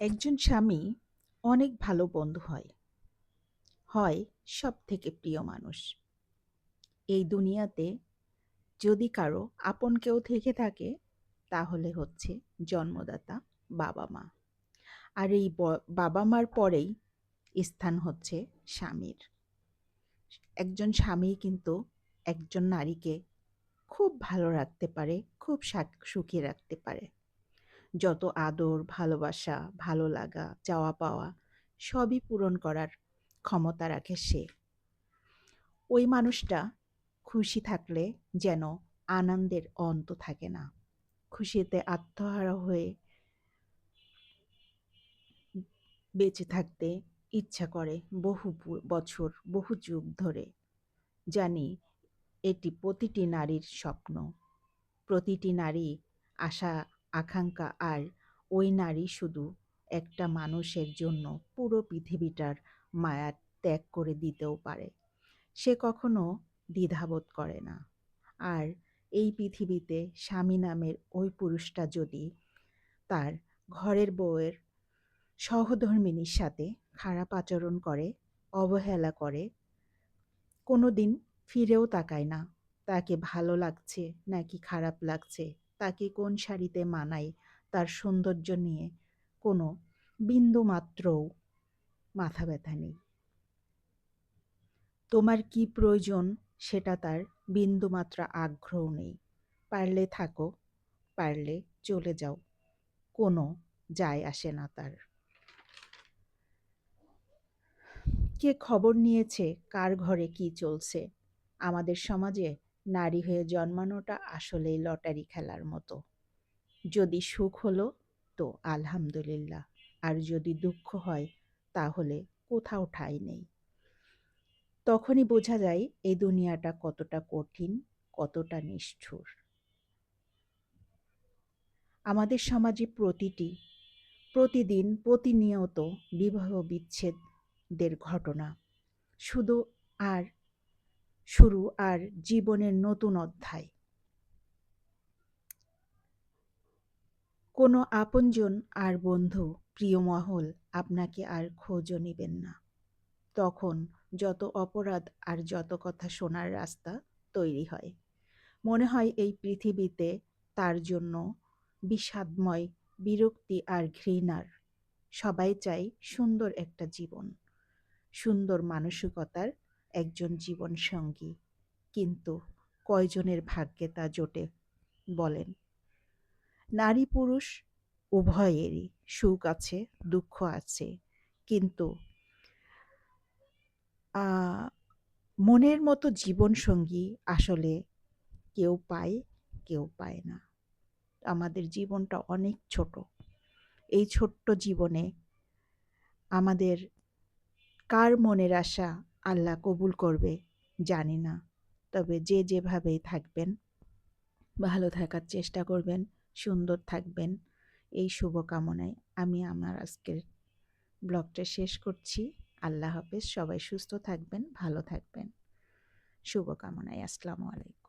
একজন স্বামী অনেক ভালো বন্ধু হয় হয় সব থেকে প্রিয় মানুষ। এই দুনিয়াতে যদি কারও আপন কেউ থেকে থাকে, তাহলে হচ্ছে জন্মদাতা বাবা মা। আর এই বাবা মার পরেই স্থান হচ্ছে স্বামীর। একজন স্বামী কিন্তু একজন নারীকে খুব ভালো রাখতে পারে, খুব সুখী রাখতে পারে। যত আদর, ভালোবাসা, ভালো লাগা, চাওয়া পাওয়া, সবই পূরণ করার ক্ষমতা রাখে সে। ওই মানুষটা খুশি থাকলে যেন আনন্দের অন্ত থাকে না। খুশিতে আত্মহারা হয়ে বেঁচে থাকতে ইচ্ছা করে বহু বছর, বহু যুগ ধরে। জানি এটি প্রতিটি নারীর স্বপ্ন। প্রতিটি নারী আশা আকাঙ্ক্ষা। আর ওই নারী শুধু একটা মানুষের জন্য পুরো পৃথিবীটার মায়া ত্যাগ করে দিতেও পারে। সে কখনো দ্বিধাবোধ করে না। আর এই পৃথিবীতে স্বামী নামের ওই পুরুষটা যদি তার ঘরের বউয়ের সহধর্মিনীর সাথে খারাপ আচরণ করে, অবহেলা করে কোনো দিন ফিরেও তাকায় না, তাকে ভালো লাগছে নাকি খারাপ লাগছে তাকে কোন শাড়িতে মানায় তার সৌন্দর্য নিয়ে কোনো বিন্দু মাত্রও মাথা ব্যথা নেই। তোমার কি প্রয়োজন সেটা তার বিন্দুমাত্র আগ্রহ নেই। পারলে থাকো, পারলে চলে যাও, কোনো যায় আসে না তার। কে খবর নিয়েছে, কার ঘরে কি চলছে? আমাদের সমাজে নারী হয়ে জন্মানোটা আসলেই লটারি খেলার মতো। যদি সুখ হলো তো আলহামদুলিল্লাহ, আর যদি দুঃখ হয় তাহলে কোথাও ঠাঁই নেই। তখনই বোঝা যায় এই দুনিয়াটা কতটা কঠিন, কতটা নিষ্ঠুর। আমাদের সমাজে প্রতিটি, প্রতিদিন প্রতিনিয়ত বিবাহ বিচ্ছেদের ঘটনা। শুধু আর শুরু আর জীবনের নতুন অধ্যায়। কোনো আপনজন আর বন্ধু প্রিয় মহল আপনাকে আর খোঁজও নেবেন না। তখন যত অপরাধ আর যত কথা শোনার রাস্তা তৈরি হয়। মনে হয় এই পৃথিবীতে তার জন্য বিষাদময়, বিরক্তি আর ঘৃণার সবাই চাই সুন্দর একটা জীবন, সুন্দর মানসিকতার একজন জীবন সঙ্গী কিন্তু কয়জনের ভাগ্যে তা জোটে? বলেন। নারী পুরুষ উভয়েরই সুখ আছে, দুঃখ আছে। কিন্তু মনের মতো জীবন সঙ্গী আসলে কেউ পায় কেউ পায় না। আমাদের জীবনটা অনেক ছোট। এই ছোট্ট জীবনে আমাদের কার মনের আশা আল্লাহ কবুল করবে, জানি না। তবে যে যেভাবে থাকবেন, ভালো থাকার চেষ্টা করবেন, সুন্দর থাকবেন, এই শুভকামনায় আমি আমার আজকের ব্লগটা শেষ করছি। আল্লাহ হাফেজ, সবাই সুস্থ থাকবেন, ভালো থাকবেন। শুভকামনায়, আসসালামু আলাইকুম।